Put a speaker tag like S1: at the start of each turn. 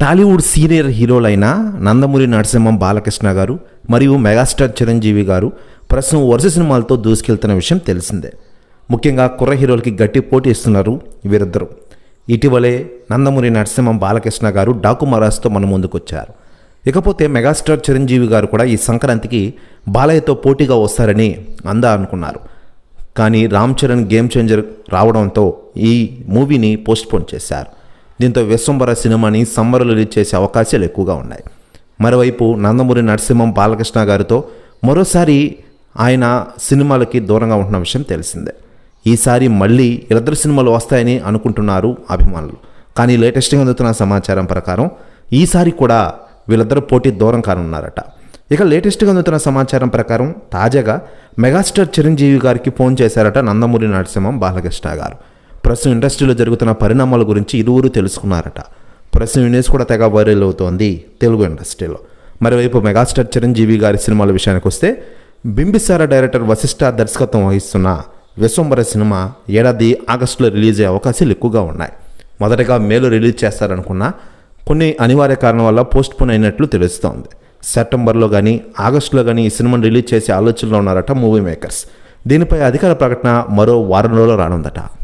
S1: Tollywood senior హీరోలైన నందమూరి నరసింహం బాలకృష్ణ గారు మరియు megastar Chiranjeevi గారు ప్రస్తుతం వరుస సినిమాలతో దూసుకెళ్తున్న విషయం తెలిసిందే. ముఖ్యంగా కుర్ర హీరోలకి గట్టి పోటీ ఇస్తున్నారు వీరిద్దరు. ఇటీవలే నందమూరి నరసింహం బాలకృష్ణ గారు డాకు మహారాజ్తో మన ముందుకొచ్చారు. ఇకపోతే మెగాస్టార్ చిరంజీవి గారు కూడా ఈ సంక్రాంతికి బాలయ్యతో పోటీగా వస్తారని అందా అనుకున్నారు. కానీ రామ్ చరణ్ గేమ్ చేంజర్ రావడంతో ఈ మూవీని పోస్ట్పోన్ చేశారు. దీంతో విశ్వంబర సినిమాని సమ్మర్లో రిలీజ్ చేసే అవకాశాలు ఎక్కువగా ఉన్నాయి. మరోవైపు నందమూరి నరసింహం బాలకృష్ణ గారితో మరోసారి ఆయన సినిమాలకి దూరంగా ఉంటున్న విషయం తెలిసిందే. ఈసారి మళ్ళీ ఇద్దరు సినిమాలు వస్తాయని అనుకుంటున్నారు అభిమానులు. కానీ లేటెస్ట్గా అందుతున్న సమాచారం ప్రకారం ఈసారి కూడా వీళ్ళిద్దరు పోటీ దూరం కానున్నారట. ఇక లేటెస్ట్గా అందుతున్న సమాచారం ప్రకారం తాజాగా మెగాస్టార్ చిరంజీవి గారికి ఫోన్ చేశారట నందమూరి నరసింహం బాలకృష్ణ గారు. ప్రస్తుతం ఇండస్ట్రీలో జరుగుతున్న పరిణామాల గురించి ఇరువురు తెలుసుకున్నారట. ప్రస్తుతం న్యూస్ కూడా తెగ వైరల్ అవుతోంది తెలుగు ఇండస్ట్రీలో. మరోవైపు మెగాస్టార్ చిరంజీవి గారి సినిమాల విషయానికి వస్తే బింబిసార డైరెక్టర్ వశిష్ఠ దర్శకత్వం వహిస్తున్న విశ్వంబర సినిమా ఏడాది ఆగస్టులో రిలీజ్ అయ్యే అవకాశాలు ఎక్కువగా ఉన్నాయి. మొదటగా మేలో రిలీజ్ చేస్తారనుకున్నా కొన్ని అనివార్య కారణం వల్ల పోస్ట్ పోన్ అయినట్లు తెలుస్తోంది. సెప్టెంబర్లో కానీ ఆగస్టులో కానీ ఈ సినిమాను రిలీజ్ చేసే ఆలోచనలో ఉన్నారట మూవీ మేకర్స్. దీనిపై అధికార ప్రకటన మరో వారం రోజుల్లో రానుందట.